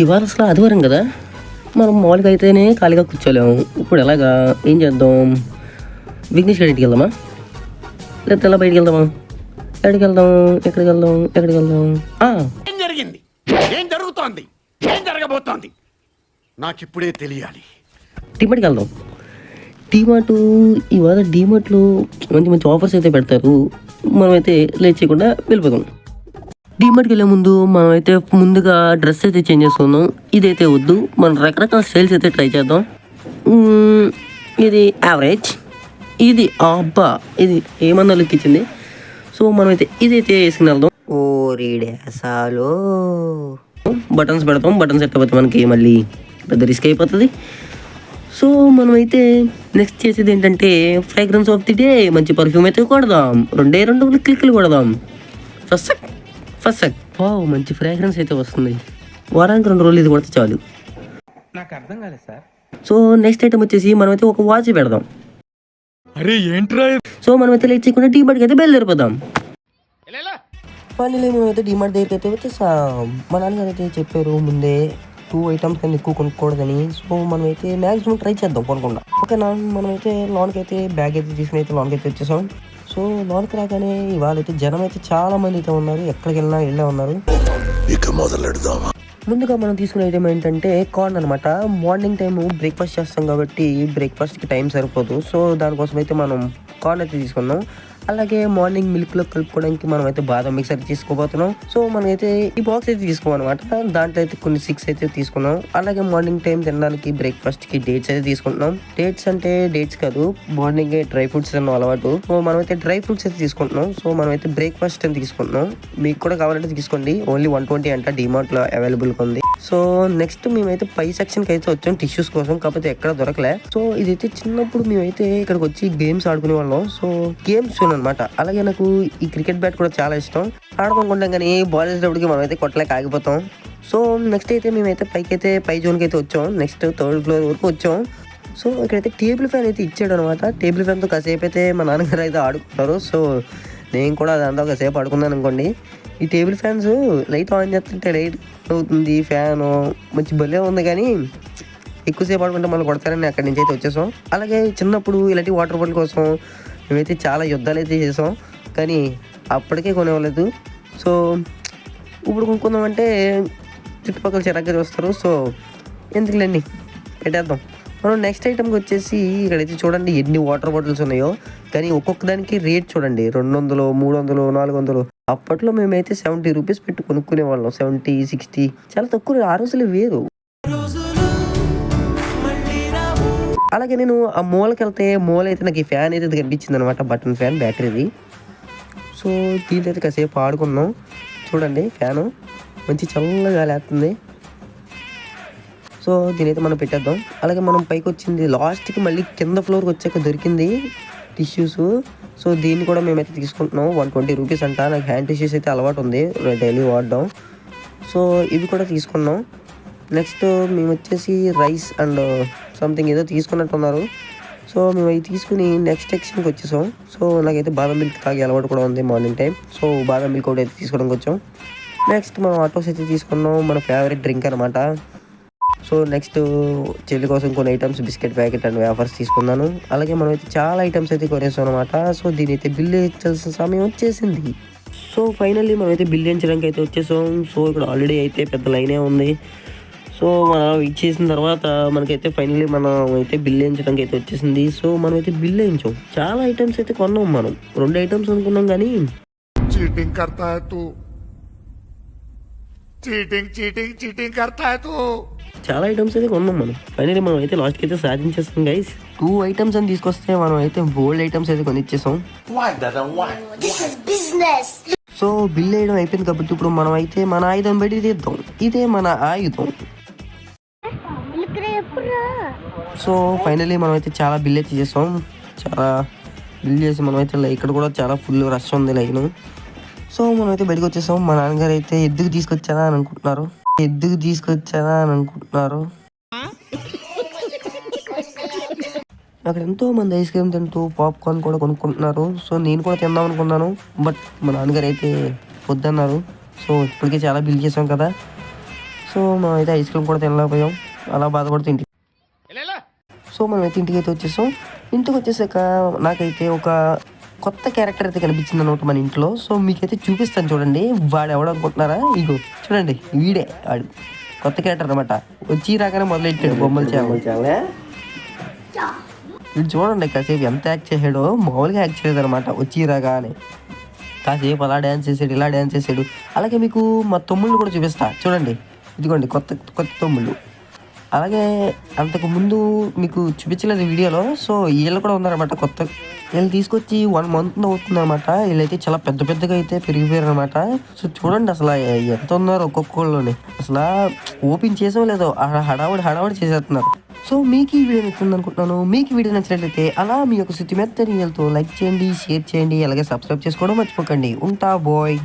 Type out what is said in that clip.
ఇవాళ అసలు ఆదివారం కదా? మనం మామూలుగా అయితేనే ఖాళీగా కూర్చోలేము. ఇప్పుడు ఎలాగా? ఏం చేద్దాం? విఘ్నేష్ గారి ఇంటికి వెళ్దామా? లేకపోతే ఎలా బయటికి వెళ్దామా? ఎక్కడికి వెళ్దాం? ఎక్కడికి వెళ్దాం? ఎక్కడికి వెళ్దాం? ఏం జరిగింది? ఏం జరుగుతోంది? ఏం జరగబోతోంది? నాకిప్పుడే తెలియాలి. డిమార్ట్కి వెళ్దాం. డిమార్ట్ ఇవాళ డిమార్ట్లో మంచి మంచి ఆఫర్స్ అయితే పెడతారు. మనమైతే లేట్ చేయకుండా వెళ్ళిపోదాం. డిమార్ట్కి వెళ్ళే ముందు మనమైతే ముందుగా డ్రెస్ అయితే చేంజ్ చేసుకుందాం. ఇదైతే వద్దు. మనం రకరకాల స్టైల్స్ అయితే ట్రై చేద్దాం. ఇది యావరేజ్ ఇది అబ్బా. ఇది ఏమన్నా లుక్ ఇచ్చింది. సో మనమైతే ఇదైతే వేసుకుని వెళ్దాం. ఓరిడేసాలో బటన్స్ పెడతాం. బటన్స్ ఎట్టకపోతే మనకి మళ్ళీ పెద్ద రిస్క్ అయిపోతుంది. సో మనమైతే నెక్స్ట్ చేసేది ఏంటంటే ఫ్రాగ్రెన్స్ ఆఫ్ ది డే మంచి పర్ఫ్యూమ్ అయితే కొడదాం. రెండే రెండు క్లిక్లు కొడదాం. First first check. ఓ మంచి ఫ్రాగ్రెన్స్ అయితే వస్తుంది. వారానికి రెండు రోజులు ఇది కొడితే చాలు. నాకు అర్థం కాలేదు సార్. సో నెక్స్ట్ ఐటమ్ వచ్చేసి మనమైతే ఒక వాచ్ పెడదాం. అరే ఏంట్రా సో మనమైతే లేట్ చేయకుండా డీమార్ట్కి అయితే బయలుదేరిపోదాం. ఫైనలీ మేమైతే డీమార్ట్ దగ్గరికి అయితే వచ్చేసాం. మా నాన్నగారు అయితే చెప్పారు ముందే టూ ఐటమ్స్ కన్నా ఎక్కువ కొనుక్కోకూడదని. సో మనమైతే మ్యాక్సిమం ట్రై చేద్దాం కొనకుండా. ఓకేనా మనమైతే లోన్కి అయితే బ్యాగ్ అయితే తీసుకుని అయితే లోన్కి అయితే వచ్చేసాం. సో లోన్కి రాగానే ఇవాళ అయితే జనం అయితే చాలా మంది అయితే ఉన్నారు. ఎక్కడికి వెళ్ళినా వెళ్ళే ఉన్నారు. ఇక మొదలెడదామా? ముందుగా మనం తీసుకునే ఐటమ్ ఏంటంటే కార్న్ అనమాట మార్నింగ్ టైం బ్రేక్ఫాస్ట్ చేస్తాం కాబట్టి బ్రేక్ఫాస్ట్కి టైం సరిపోదు. సో దానికోసం అయితే మనం కార్న్ అయితే తీసుకున్నాం అలాగే మార్నింగ్ మిల్క్లో కలుపుకోవడానికి మనం అయితే బాదం మిక్స్ అయితే తీసుకోబోతున్నాం. సో మనమైతే ఈ బాక్స్ అయితే తీసుకోమన్నమాట. దాంట్లో అయితే కొన్ని సిక్స్ అయితే తీసుకున్నాం. అలాగే మార్నింగ్ టైం తినడానికి బ్రేక్ఫాస్ట్కి డేట్స్ అయితే తీసుకుంటున్నాం. డేట్స్ అంటే డేట్స్ కాదు మార్నింగ్ డ్రై ఫ్రూట్స్ తిన్న అలవాటు. సో మనమైతే డ్రై ఫ్రూట్స్ అయితే తీసుకుంటున్నాం. సో మనమైతే బ్రేక్ఫాస్ట్ అని తీసుకుంటున్నాం. మీకు కూడా కావాలంటే తీసుకోండి. ఓన్లీ వన్ ట్వంటీ అంట డిమార్ట్లో అవైలబుల్ ఉంది. సో నెక్స్ట్ మేమైతే పై సెక్షన్కి అయితే వచ్చాం టిష్యూస్ కోసం కాకపోతే ఎక్కడ దొరకలే. సో ఇదైతే చిన్నప్పుడు మేమైతే ఇక్కడికి వచ్చి గేమ్స్ ఆడుకునే వాళ్ళం. సో గేమ్స్ అనమాట అలాగే నాకు ఈ క్రికెట్ బ్యాట్ కూడా చాలా ఇష్టం. ఆడుకుంటాం కానీ బాల్ వేసేటప్పటికి మనం అయితే కొట్టలేక ఆగిపోతాం. సో నెక్స్ట్ అయితే మేమైతే పైకి అయితే పై జోన్కి అయితే వచ్చాం. నెక్స్ట్ థర్డ్ ఫ్లోర్ వరకు వచ్చాం. సో ఇక్కడైతే టేబుల్ ఫ్యాన్ అయితే ఇచ్చాడు అనమాట టేబుల్ ఫ్యాన్తో కాసేపు అయితే మా నాన్నగారు అయితే ఆడుకుంటారు. సో నేను కూడా దాంతో కాసేపు ఆడుకున్నాను అనుకోండి. ఈ టేబుల్ ఫ్యాన్స్ లైట్ ఆన్ చేస్తుంటే లైట్ అవుతుంది ఫ్యాను మంచి భలే ఉంది కానీ ఎక్కువసేపు ఆడుకుంటే మళ్ళీ కొడతారని అక్కడి నుంచి అయితే వచ్చేసాం. అలాగే చిన్నప్పుడు ఇలాంటి వాటర్ బాటిల్ కోసం మేమైతే చాలా యుద్ధాలు అయితే చేసాం కానీ అప్పటికే కొనేవాళ్ళదు. సో ఇప్పుడు కొనుక్కుందామంటే చుట్టుపక్కల చిరాగ్గా చూస్తారు. సో ఎందుకులేండి? పెట్టేద్దాం. మనం నెక్స్ట్ ఐటమ్కి వచ్చేసి ఇక్కడైతే చూడండి ఎన్ని వాటర్ బాటిల్స్ ఉన్నాయో. కానీ ఒక్కొక్క దానికి రేట్ చూడండి. రెండు వందలు మూడు వందలు నాలుగు వందలు అప్పట్లో మేమైతే సెవెంటీ రూపీస్ పెట్టి కొనుక్కునే వాళ్ళం. సెవెంటీ సిక్స్టీ చాలా తక్కువ ఆ రోజులు వేరు. అలాగే నేను ఆ మూలకి వెళ్తే మూల అయితే నాకు ఈ ఫ్యాన్ అయితే కనిపించింది అనమాట బటన్ ఫ్యాన్ బ్యాటరీది సో దీంతో అయితే కాసేపు ఆడుకున్నాం. చూడండి ఫ్యాను మంచి చల్లగా లేస్తుంది. సో దీనైతే మనం పెట్టేద్దాం. అలాగే మనం పైకి వచ్చింది లాస్ట్కి మళ్ళీ కింద ఫ్లోర్కి వచ్చాక దొరికింది టిష్యూస్ సో దీన్ని కూడా మేమైతే తీసుకుంటున్నాం. వన్ ట్వంటీ రూపీస్ అంట. నాకు హ్యాండ్ టిష్యూస్ అయితే అలవాటు ఉంది. డైలీ వాడడం. సో ఇవి కూడా తీసుకున్నాం. నెక్స్ట్ మేము వచ్చేసి రైస్ అండ్ సంథింగ్ ఏదో తీసుకున్నట్టున్నారు. సో మేము అవి తీసుకుని నెక్స్ట్ సెక్షన్కి వచ్చేసాం. సో నాకైతే బాదం మిల్క్ తాగే అలవాటు కూడా ఉంది మార్నింగ్ టైం. సో బాదం మిల్క్ ఒకటి అయితే తీసుకోవడానికి వచ్చాం. నెక్స్ట్ మనం ఆటోస్ అయితే తీసుకున్నాం. మన ఫేవరెట్ డ్రింక్ అనమాట సో నెక్స్ట్ చెల్లి కోసం కొన్ని items biscuit packet and wafers తీసుకున్నాను. అలాగే మనం అయితే చాలా ఐటమ్స్ అయితే కొనేస్తాం అనమాట సో దీని అయితే బిల్ ఇచ్చాల్సిన సమయం వచ్చేసింది. సో ఫైనల్లీ మనం అయితే బిల్ ఇచ్చడానికి అయితే వచ్చేసాం. సో ఇక్కడ ఆల్రెడీ అయితే పెద్ద లైనే ఉంది. సో మనం ఇచ్చేసిన తర్వాత మనకైతే ఫైనల్లీ మనం అయితే బిల్ వేయించడానికి అయితే వచ్చేసింది. సో మనం అయితే బిల్ వేయించాం చాలా ఐటమ్స్ అయితే కొన్నాం మనం. రెండు ఐటమ్స్ అనుకున్నాం కానీ చీటింగ్ కర్తా చీటింగ్ చీటింగ్ చీటింగ్ కర్తా చాలా ఐటమ్స్ అయితే కొన్నాం మనం. ఫైనల్లీ మనం అయితే లాస్ట్కి అయితే సాధించేస్తాం గైస్ టూ ఐటమ్స్ అని తీసుకొస్తే మనం అయితే బోల్డ్ ఐటమ్స్ అయితే కొనిచ్చేసాం. This is business. So bill వేయడం అయిపోయింది కాబట్టి ఇప్పుడు మనం అయితే మన ఆయుధం పెట్టి తీద్దాం. ఇదే మన ఆయుధం. సో ఫైనల్లీ మనం అయితే చాలా బిల్ అయితే చేసాం. చాలా బిల్ చేసి మనం అయితే ఇక్కడ కూడా చాలా ఫుల్ రష్ ఉంది లైన్. సో మనం అయితే బయటకు వచ్చేసాం. మా నాన్నగారు అయితే ఎద్దుకు తీసుకొచ్చానా అని అనుకుంటున్నారు. ఎద్దుకు తీసుకొచ్చానా అని అనుకుంటున్నారు? అక్కడ ఎంతో మంది ఐస్ క్రీమ్ తింటూ పాప్కార్న్ కూడా కొనుక్కుంటున్నారు. సో నేను కూడా తిందాం అనుకున్నాను. బట్ మా నాన్నగారు అయితే వద్దన్నారు. సో ఇప్పటికే చాలా బిల్ చేసాం కదా. సో మేమైతే ఐస్ క్రీమ్ కూడా తినలేకపోయాం. అలా బాధపడుతూ ఇంటికి సో మనం అయితే ఇంటికి అయితే వచ్చేసాం. ఇంటికి వచ్చేసాక నాకైతే ఒక కొత్త క్యారెక్టర్ అయితే కనిపించింది అనమాట మన ఇంట్లో. సో మీకైతే చూపిస్తాను చూడండి. వాడు ఎవడు అనుకుంటున్నారా? ఇగో చూడండి వీడే వాడు. కొత్త క్యారెక్టర్ అనమాట. వచ్చి రాగానే మొదలెట్టాడు బొమ్మలు చేయాలి వీడు చూడండి కాసేపు ఎంత యాక్ట్ చేసాడో మామూలుగా యాక్ట్ చేయలేదు అనమాట వచ్చి రాగానే. కాసేపు అలా డ్యాన్స్ చేసాడు ఇలా డ్యాన్స్ చేసాడు అలాగే మీకు మా తమ్ముళ్ళు కూడా చూపిస్తా. చూడండి. ఇదిగోండి కొత్త కొత్త తమ్ముళ్ళు. అలాగే అంతకు ముందు మీకు చూపించలేదు వీడియోలో సో వీళ్ళు కూడా ఉన్నారన్నమాట కొత్త. వీళ్ళు తీసుకొచ్చి వన్ మంత్ అవుతుందనమాట వీళ్ళైతే చాలా పెద్ద పెద్దగా అయితే పెరిగిపోయారు అనమాట సో చూడండి అసలు ఎంత ఉన్నారు ఒక్కొక్కళ్ళని అసలు ఓపెన్ చేసో లేదో ఆ హడావుడి హడావుడి చేసేస్తున్నారు. సో మీకు ఈ వీడియో నచ్చింది అనుకుంటున్నాను. మీకు వీడియో నచ్చినట్లయితే అలా మీ యొక్క శుద్ధి మెత్తని వీళ్ళతో లైక్ చేయండి షేర్ చేయండి అలాగే సబ్స్క్రైబ్ చేసుకోవడం మర్చిపోకండి. ఉంటా బాయ్.